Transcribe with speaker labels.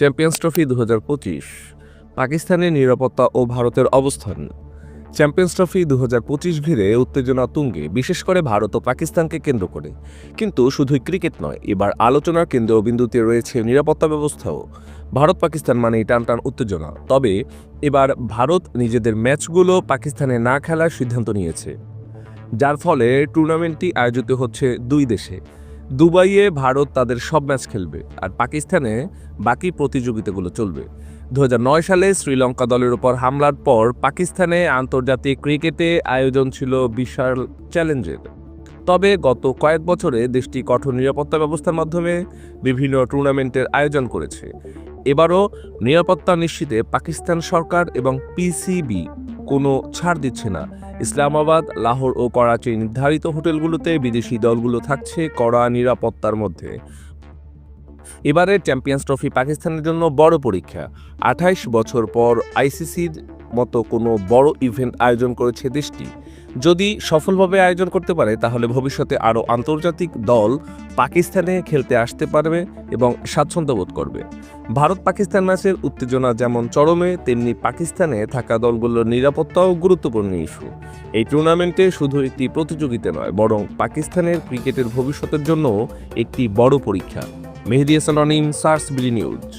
Speaker 1: Champions trophy দু হাজার পঁচিশ পাকিস্তানের নিরাপত্তা ও ভারতের অবস্থান। চ্যাম্পিয়ন্স ট্রফি দু হাজার পঁচিশ ঘিরে উত্তেজনা তুঙ্গে, বিশেষ করে ভারত ও পাকিস্তানকে কেন্দ্র করে। কিন্তু শুধুই ক্রিকেট নয়, এবার আলোচনার কেন্দ্রবিন্দুতে রয়েছে নিরাপত্তা ব্যবস্থাও। ভারত পাকিস্তান মানেই টান টান উত্তেজনা। তবে এবার ভারত নিজেদের ম্যাচগুলো পাকিস্তানে না খেলার সিদ্ধান্ত নিয়েছে। যার ফলে টুর্নামেন্টটি আয়োজিত হচ্ছে দুই দেশে। দুবাইয়ে ভারত তাদের সব ম্যাচ খেলবে আর পাকিস্তানে বাকি প্রতিযোগিতাগুলো চলবে। দু হাজার নয় সালে শ্রীলঙ্কা দলের উপর হামলার পর পাকিস্তানে আন্তর্জাতিক ক্রিকেটে আয়োজন ছিল বিশাল চ্যালেঞ্জের। তবে গত কয়েক বছরে দেশটি কঠোর নিরাপত্তা ব্যবস্থার মাধ্যমে বিভিন্ন টুর্নামেন্টের আয়োজন করেছে। এবারও নিরাপত্তা নিশ্চিতে পাকিস্তান সরকার এবং পিসিবি কোনো ছাড় দিচ্ছে না। ইসলামাবাদ, লাহোর ও করাচি নির্ধারিত হোটেলগুলোতে বিদেশি দলগুলো থাকছে কড়া নিরাপত্তার মধ্যে। এবারে চ্যাম্পিয়ন্স ট্রফি পাকিস্তানের জন্য বড় পরীক্ষা। আঠাইশ বছর পর আইসিসির মতো কোনো বড় ইভেন্ট আয়োজন করেছে দেশটি। যদি সফলভাবে আয়োজন করতে পারে, তাহলে ভবিষ্যতে আরও আন্তর্জাতিক দল পাকিস্তানে খেলতে আসতে পারবে এবং স্বাচ্ছন্দ্য বোধ করবে। ভারত পাকিস্তান ম্যাচের উত্তেজনা যেমন চরমে, তেমনি পাকিস্তানে থাকা দলগুলোর নিরাপত্তাও গুরুত্বপূর্ণ ইস্যু। এই টুর্নামেন্টে শুধু একটি প্রতিযোগিতা নয়, বরং পাকিস্তানের ক্রিকেটের ভবিষ্যতের জন্য একটি বড় পরীক্ষা। মেহেদি হাসান সার্স বিডি নিউজ।